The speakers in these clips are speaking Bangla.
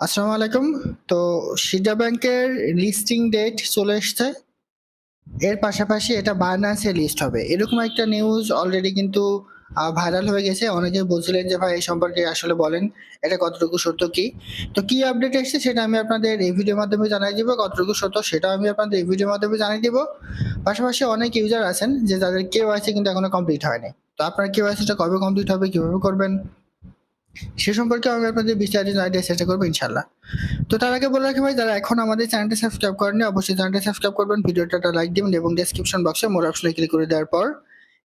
আসসালামু আলাইকুম। তো সিডা ব্যাংকের লিস্টিং ডেট চলে এসছে। এর পাশাপাশি এটা বাইন্যান্সে লিস্ট হবে। এরকম একটা নিউজ অলরেডি কিন্তু ভাইরাল হয়ে গেছে। অনেকে বলছিলেন যে, ভাই, এই সম্পর্কে আসলে বলেন, এটা কতটুকু সত্য কি? তো কি আপডেট এসেছে সেটা আমি আপনাদের এই ভিডিওর মাধ্যমে জানাই দিব। কতটুকু সত্য সেটাও আমি আপনাদের এই ভিডিওর মাধ্যমে জানিয়ে দিব। পাশাপাশি অনেক ইউজার আছেন যে তাদের কেওয়াইসি কিন্তু এখনও কমপ্লিট হয়নি। তো আপনার কেওয়াইসিটা কবে কমপ্লিট হবে, কীভাবে করবেন? সে সম্পর্কে আমি আপনাদের বিস্তারিত আইডিয়া চেষ্টা করব ইনশাল্লাহ তো তার আগে বলে রাখি ভাই, যারা এখন আমাদের চ্যানেলটি সাবস্ক্রাইব করেনি অবশ্যই চ্যানেলটি সাবস্ক্রাইব করবেন। ভিডিওটা লাইক দিবেন এবং ডেসক্রিপশন বক্সে মোর অপশনে ক্লিক করে দেওয়ার পর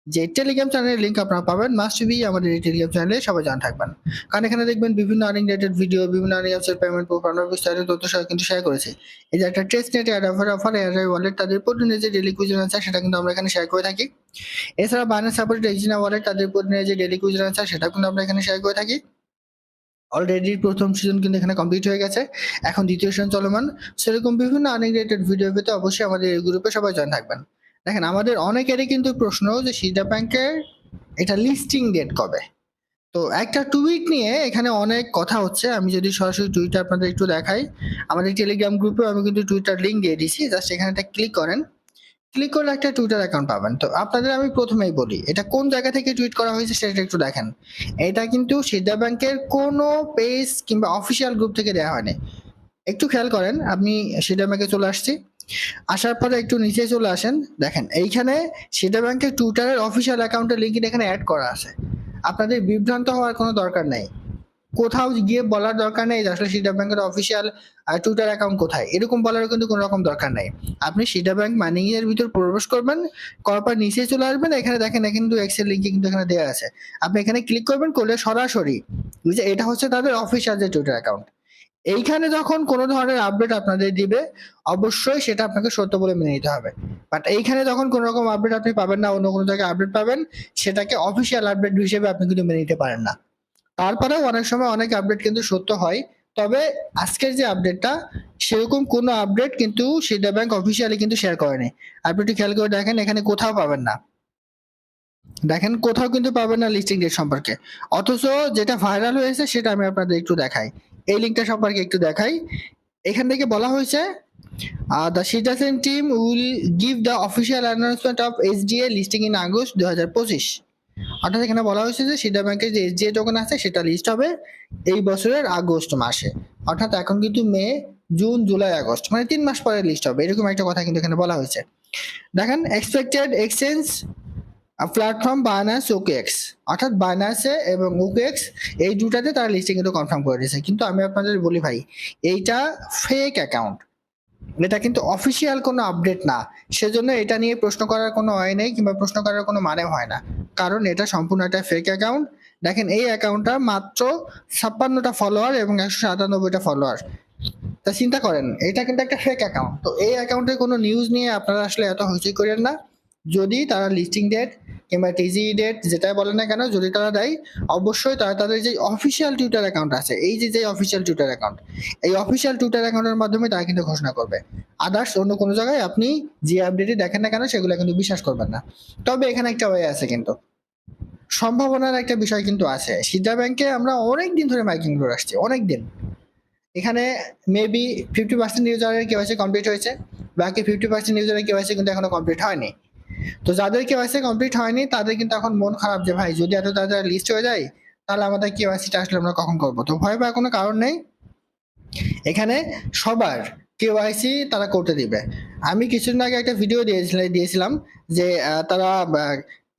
যে টেলিগ্রাম চ্যানেলের লিঙ্ক আপনারা পাবেন মাস্ট বি আমাদের এই টেলিগ্রাম চ্যানেলে সবাই জানা থাকবেন। কারণ এখানে দেখবেন বিভিন্ন আর্নিং রিলেটেড ভিডিও বিভিন্ন আর্নিং অ্যাপসের পেমেন্ট প্রোগ্রাম বিস্তারিত তথ্য সহ কিন্তু শেয়ার করেছে। এই যে একটা test net ad offer offer air wallet তাদের প্রতিদিনের যে ডেলি কুইজন আছে, সেটা কিন্তু আমরা এখানে শেয়ার করে থাকি। এছাড়া বাইনান্স সাপোর্টেড এক্সিনা ওয়ালেট তাদের প্রতিদিনের যে ডেলি কুইজন আছে সেটা কিন্তু আমরা এখানে শেয়ার করে থাকি। অলরেডি প্রথম সিজন কিন্তু এখানে কমপ্লিট হয়ে গেছে। এখন দ্বিতীয় সিজন চলমান। সেরকম বিভিন্ন আর্নিং রিলেটেড ভিডিও পেতে অবশ্যই আমাদের এই গ্রুপে সবাই জয়েন থাকবেন। দেখেন, আমাদের অনেকেরই কিন্তু প্রশ্ন যে সিডা ব্যাংকের এটা লিস্টিং ডেট কবে? তো একটা টুইট নিয়ে এখানে অনেক কথা হচ্ছে। আমি যদি সরাসরি টুইটটা আপনাদের একটু দেখাই। আমাদের টেলিগ্রাম গ্রুপে আমি কিন্তু টুইটার লিঙ্ক দিয়ে দিয়েছি। জাস্ট এখানে একটা ক্লিক করেন। ক্লিক করলে একটা টুইটার অ্যাকাউন্ট পাবেন। তো আপনাদের আমি প্রথমেই বলি, এটা কোন জায়গা থেকে টুইট করা হয়েছে সেটা একটু দেখেন। এটা কিন্তু সিদ্ধা ব্যাংকের কোনো পেজ কিংবা অফিসিয়াল গ্রুপ থেকে দেওয়া হয়নি। একটু খেয়াল করেন আপনি সিডা ব্যাংকে চলে আসছি। আসার পরে একটু নিচে চলে আসেন, দেখেন এইখানে সিডা ব্যাংকের টুইটারের অফিসিয়াল অ্যাকাউন্টের লিঙ্ক এখানে অ্যাড করা আছে। আপনাদের বিভ্রান্ত হওয়ার কোনো দরকার নেই। কোথাও গিয়ে বলার দরকার নেই, আসলে সিডা ব্যাংকের অফিসিয়াল টুইটার অ্যাকাউন্ট কোথায়? এরকম বলারও কিন্তু কোনো রকম দরকার নেই। আপনি সিডা ব্যাংক মাইনিং এর ভিতর প্রবেশ করবেন, করার নিচে চলে আসবেন, এখানে দেখেন কিন্তু এক্সেল লিঙ্ক কিন্তু এখানে দেওয়া আছে। আপনি এখানে ক্লিক করবেন, করলে সরাসরি এটা হচ্ছে তাদের অফিসিয়াল যে টুইটার অ্যাকাউন্ট এইখানে যখন কোনো ধরনের আপডেট আপনাদের দিবে, অবশ্যই সেটা আপনাকে সত্য বলে মেনে নিতে হবে। বাট এইখানে যখন কোনো রকম আপডেট আপনি পাবেন না, অন্য কোনো জায়গায় আপডেট পাবেন, সেটাকে অফিসিয়াল আপডেট হিসেবে আপনি কিন্তু মেনে নিতে পারেন না। তারপরেও অনেক সময় অনেক আপডেট কিন্তু সত্য হয়। তবে আজকের যে আপডেটটা সেরকম কোনো আপডেট কিন্তু সিডা ব্যাংক অফিসিয়ালি কিন্তু শেয়ার করেনি। আপনি একটু খেয়াল করে দেখেন, এখানে কোথাও পাবেন না। দেখেন, কোথাও কিন্তু পাবেন না লিস্টিং ডেট সম্পর্কে। অথচ যেটা ভাইরাল হয়েছে, সেটা আমি আপনাদের একটু দেখাই। এই লিঙ্কটা সম্পর্কে একটু দেখাই। এখান থেকে বলা হয়েছে the citizen team will give the official announcement of SDA listing in August দু হাজার পঁচিশ। অর্থাৎ এখানে বলা হয়েছে যে সিডা ব্যাংকের যে এসডিএ টোকেন আছে সেটা লিস্ট হবে এই বছরের আগস্ট মাসে। অর্থাৎ এখন কিন্তু মে, জুন, জুলাই, আগস্ট মানে তিন মাস পরে লিস্ট হবে। এরকম একটা কথা কিন্তু এখানে বলা হয়েছে। দেখেন expected exchange platform Binance OKX অর্থাৎ বাইনান্সে এবং ওকেএক্স এই দুটাতে তারা লিস্টিং কিন্তু কনফার্ম করে দিয়েছে। কিন্তু আমি আপনাদের বলি ভাই, এইটা ফেক অ্যাকাউন্ট এটা কিন্তু অফিসিয়াল কোনো আপডেট না। সেজন্য এটা নিয়ে প্রশ্ন করার কোনো হয় নেই কিংবা প্রশ্ন করার কোনো মানে হয় না। কারণ এটা সম্পূর্ণ একটা ফেক অ্যাকাউন্ট দেখেন, এই অ্যাকাউন্টটা মাত্র ছাপ্পান্নটা ফলোয়ার এবং একশো সাতানব্বইটা ফলোয়ার তা চিন্তা করেন, এটা কিন্তু একটা ফেক অ্যাকাউন্ট তো এই অ্যাকাউন্টের কোনো নিউজ নিয়ে আপনারা আসলে এত হইচই করেন না। যদি তারা লিস্টিং ডেট কিংবা টিজি ডেট যেটা বলে না কেন, যদি তারা দেয়, অবশ্যই তারা তাদের যে অফিসিয়াল টুইটার অ্যাকাউন্ট আছে, এই যে যে অফিসিয়াল টুইটার অ্যাকাউন্ট এই অফিসিয়াল টুইটার অ্যাকাউন্টের মাধ্যমে তারা কিন্তু ঘোষণা করবে। আদার্স অন্য কোনো জায়গায় আপনি যে আপডেটে দেখেন না কেন, সেগুলো কিন্তু বিশ্বাস করবেন না। তবে এখানে একটা ওয়ে আছে কিন্তু। সম্ভাবনার একটা বিষয় কিন্তু আছে। সিদ্ধা ব্যাংকে আমরা অনেক দিন ধরে মাইকিং করে আসছি অনেক দিন এখানে মেবি ফিফটি পার্সেন্ট ইউজারের কেওয়াইসি কমপ্লিট হয়েছে, বাকি ফিফটি পার্সেন্ট ইউজারের কেওয়াইসি কিন্তু এখনও কমপ্লিট হয়নি। তো যাদের কেওয়াইসি কমপ্লিট হয়নি, তাদের কিন্তু এখন মন খারাপ যে, ভাই, যদি এত তাড়াতাড়ি লিস্ট হয়ে যায়, তাহলে আমাদের কেওয়াইসিটা আসলে আমরা কখন করব? তো ভয় পাওয়ার কোনো কারণ নেই। এখানে সবার কেওয়াইসি তারা করতে দিবে। আমি কিছুদিন আগে একটা ভিডিও দিয়েছিলাম দিয়েছিলাম যে তারা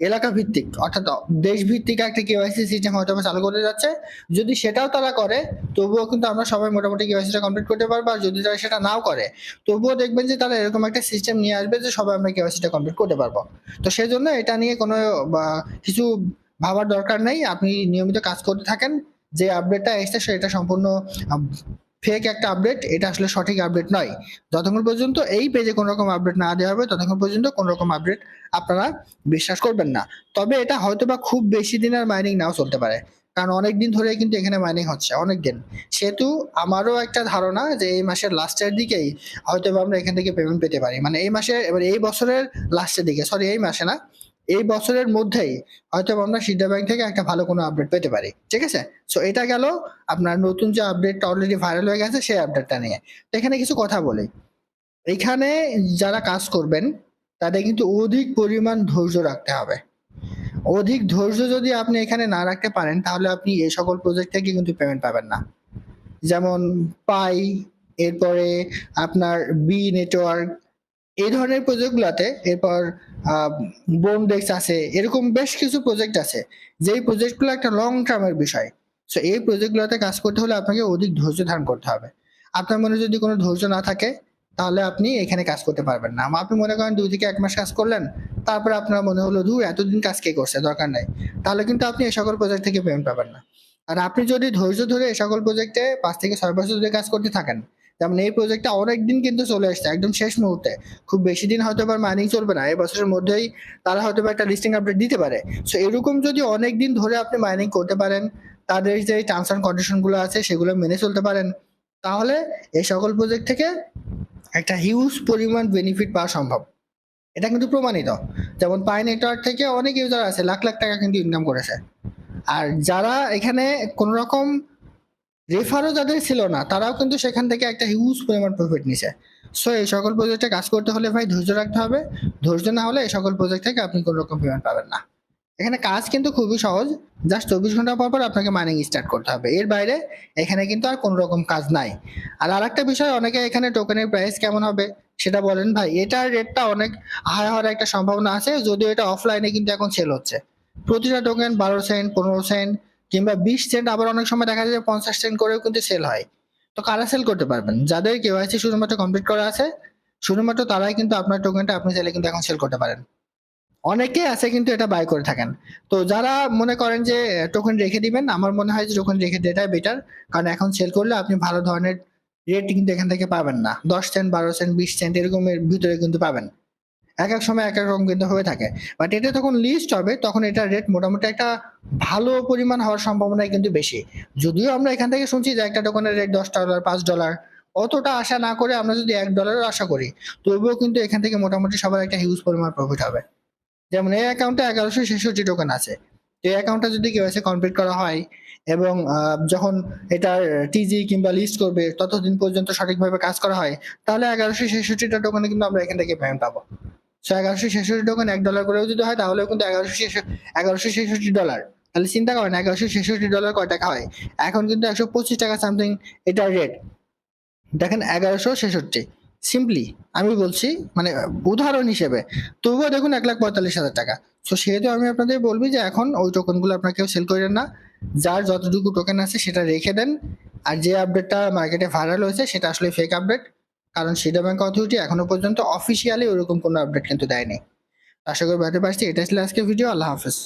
এলাকা ভিত্তিক অর্থাৎ দেশ ভিত্তিক একটা কেওয়াইসি সিস্টেম হয়তো আমরা চালু করতে যাচ্ছে। যদি সেটাও তারা করে, তবুও কিন্তু আমরা সবাই মোটামুটি কেওয়াইসিটা কমপ্লিট করতে পারব, আর যদি তারা সেটা নাও করে, তবুও দেখবেন যে তারা এরকম একটা সিস্টেম নিয়ে আসবে যে সবাই আমরা কেওয়াইসিটা কমপ্লিট করতে পারব। তো সেই জন্য এটা নিয়ে কোনো কিছু ভাবার দরকার নেই। আপনি নিয়মিত কাজ করতে থাকেন, যে আপডেটটা এসছে সেটা সম্পূর্ণ ফেক একটা আপডেট এটা আসলে সঠিক আপডেট নয়। যতক্ষণ পর্যন্ত এই পেজে কোনো রকম আপডেট না দেওয়া হবে, ততক্ষণ পর্যন্ত কোনো রকম আপডেট আপনারা বিশ্বাস করবেন না। তবে এটা হয়তো বা খুব বেশি দিনের মাইনিং নাও চলতে পারে। কারণ অনেক দিন ধরে কিন্তু এখানে মাইনিং হচ্ছে, অনেক দিন। সেহেতু আমারও একটা ধারণা যে এই মাসের লাস্টের দিকেই হয়তো বা আমরা এখান থেকে পেমেন্ট পেতে পারি। মানে এই মাসে এবার এই বছরের লাস্টের দিকে সরি এই মাসে না এই বছরের মধ্যেই হয়তো আমরা সিডা ব্যাংক থেকে একটা ভালো কোনো আপডেট পেতে পারি। ঠিক আছে? সো এটা গেল আপনার নতুন যে আপডেটটা অলরেডি ভাইরাল হয়ে গেছে, সেই আপডেটটা নিয়ে। তো এখানে কিছু কথা বলি। এখানে যারা কাজ করবেন, তাদের কিন্তু অধিক পরিমাণ ধৈর্য রাখতে হবে। অধিক ধৈর্য যদি আপনি এখানে না রাখতে পারেন, তাহলে আপনি এই সকল প্রজেক্ট থেকে কিন্তু পেমেন্ট পাবেন না। যেমন পাই, এরপরে আপনার বি নেটওয়ার্ক এই ধরনের প্রজেক্টগুলোতে এরপর বোনডেক্স আছে, এরকম বেশ কিছু প্রজেক্ট আছে। যেই প্রজেক্টগুলো একটা লং টার্মের বিষয় সো এই প্রজেক্টগুলোতে কাজ করতে হলে আপনাকে অধিক ধৈর্য ধারণ করতে হবে। আপনার মনে যদি কোনো ধৈর্য না থাকে, তাহলে আপনি এখানে কাজ করতে পারবেন না। আপনি মনে করেন দুই থেকে এক মাস কাজ করলেন, তারপরে আপনার মনে হলো দূর এতদিন কাজ কে করছে? দরকার নাই। তাহলে কিন্তু আপনি এই সকল প্রজেক্ট থেকে পেমেন্ট পাবেন না। আর আপনি যদি ধৈর্য ধরে এই সকল প্রজেক্টে পাঁচ থেকে ছয় বছর ধরে কাজ করতে থাকেন যেমন এই প্রজেক্টটা অনেক দিন কিন্তু চলে আসছে, একদম শেষ মুহূর্তে। খুব বেশি দিন হয়তো বা মাইনিং চলবে না এই বছরের মধ্যেই তারা হয়তো একটা লিস্টিং আপডেট দিতে পারে। সো এরকম যদি অনেক দিন ধরে আপনি মাইনিং করতে পারেন, তাদের যে টার্মস অ্যান্ড কন্ডিশনগুলো আছে, সেগুলো মেনে চলতে পারেন, তাহলে এই সকল প্রজেক্ট থেকে একটা হিউজ পরিমাণ বেনিফিট পাওয়া সম্ভব। এটা কিন্তু প্রমাণিত। যেমন পাই নেটওয়ার্ক থেকে অনেক ইউজার আছে, লাখ লাখ টাকা কিন্তু ইনকাম করেছে। আর যারা এখানে কোনো রকম রেফারও যাদের ছিল না। তারাও কিন্তু সেখান থেকে একটা হিউজ পরিমাণ প্রফিট নিছে। সো এই সকল প্রজেক্টে কাজ করতে হলে ভাই ধৈর্য রাখতে হবে। ধৈর্য না হলে এই সকল প্রজেক্ট থেকে আপনি কোনো রকম পেমেন্ট পাবেন না। এখানে কাজ কিন্তু খুবই সহজ। জাস্ট চব্বিশ ঘণ্টা পর পর আপনাকে মাইনিং স্টার্ট করতে হবে। এর বাইরে এখানে কিন্তু আর কোনো রকম কাজ নাই। আর আরেকটা বিষয়, অনেকে এখানে টোকেনের প্রাইস কেমন হবে সেটা বলেন ভাই। এটার রেটটা অনেক হাই হওয়ার একটা সম্ভাবনা আছে। যদিও এটা অফলাইনে কিন্তু এখন সেল হচ্ছে। প্রতিটা টোকেন বারো সেন্ট পনেরো সেন্ট কিংবা বিশ সেন্ট আবার অনেক সময় দেখা যায় পঞ্চাশ সেন্ট করেও কিন্তু সেল হয়। তো কারা সেল করতে পারবেন? যাদের কেওয়াইসি শুধুমাত্র কমপ্লিট করা আছে, শুধুমাত্র তারাই কিন্তু আপনার টোকেনটা আপনি চাইলে কিন্তু এখন সেল করতে পারেন। অনেকে আছে কিন্তু এটা বাই করে থাকেন। তো যারা মনে করেন যে টোকেন রেখে দিবেন, আমার মনে হয় যে টোকেন রেখে দেওয়াটাই বেটার কারণ এখন সেল করলে আপনি ভালো ধরনের রেট কিন্তু এখান থেকে পাবেন না। দশ সেন্ট বারো সেন্ট বিশ সেন্ট এরকমের ভিতরে কিন্তু পাবেন। এক এক সময় এক এক রকম কিন্তু হয়ে থাকে। বাট এটা যখন লিস্ট হবে, তখন এটার রেট মোটামুটি একটা ভালো পরিমাণ হওয়ার সম্ভাবনাই কিন্তু বেশি। যদিও আমরা এখান থেকে শুনছি যে একটা টোকেনের রেট দশ ডলার পাঁচ ডলার অতটা আশা না করে আমরা যদি এক ডলারও আশা করি, তবুও কিন্তু এখান থেকে মোটামুটি সবার একটা হিউজ পরিমাণ প্রফিট হবে। যেমন এই অ্যাকাউন্টে এগারোশো ছেষট্টি টোকেন আছে। তো এই অ্যাকাউন্টটা যদি কেউ এসে কমপ্লিট করা হয় এবং যখন এটার টিজি কিংবা লিস্ট করবে, ততদিন পর্যন্ত সঠিকভাবে কাজ করা হয়, তাহলে এগারোশো ছেষট্টিটা টোকেনে কিন্তু আমরা এখান থেকে পেমেন্ট পাবো। সো এগারোশো ছেষট্টি টোকেন এক ডলার করেও যদি হয়, তাহলেও কিন্তু এগারোশো এগারোশো ছেষট্টি ডলার তাহলে চিন্তা করেন এগারোশো ছেষট্টি ডলার কয় টাকা হয়? এখন কিন্তু একশো পঁচিশ টাকা সামথিং এটার রেট দেখেন এগারোশো ছেষট্টি। সিম্পলি আমি বলছি মানে উদাহরণ হিসেবে। তবুও দেখুন এক লাখ পঁয়তাল্লিশ হাজার টাকা। তো সেহেতু আমি আপনাদের বলবি যে এখন ওই টোকেনগুলো আপনার কেউ সেল করেন না। যার যতটুকু টোকেন আছে, সেটা রেখে দেন। আর যে আপডেটটা মার্কেটে ভাইরাল হয়েছে, সেটা আসলে ফেক আপডেট কারণ সিডা ব্যাংক অথরিটি এখনও পর্যন্ত অফিসিয়ালি ওরকম কোনো আপডেট কিন্তু দেয়নি। আশা করি বুঝতে পারছি। এটা ছিল আজকে ভিডিও আল্লাহ হাফেজ।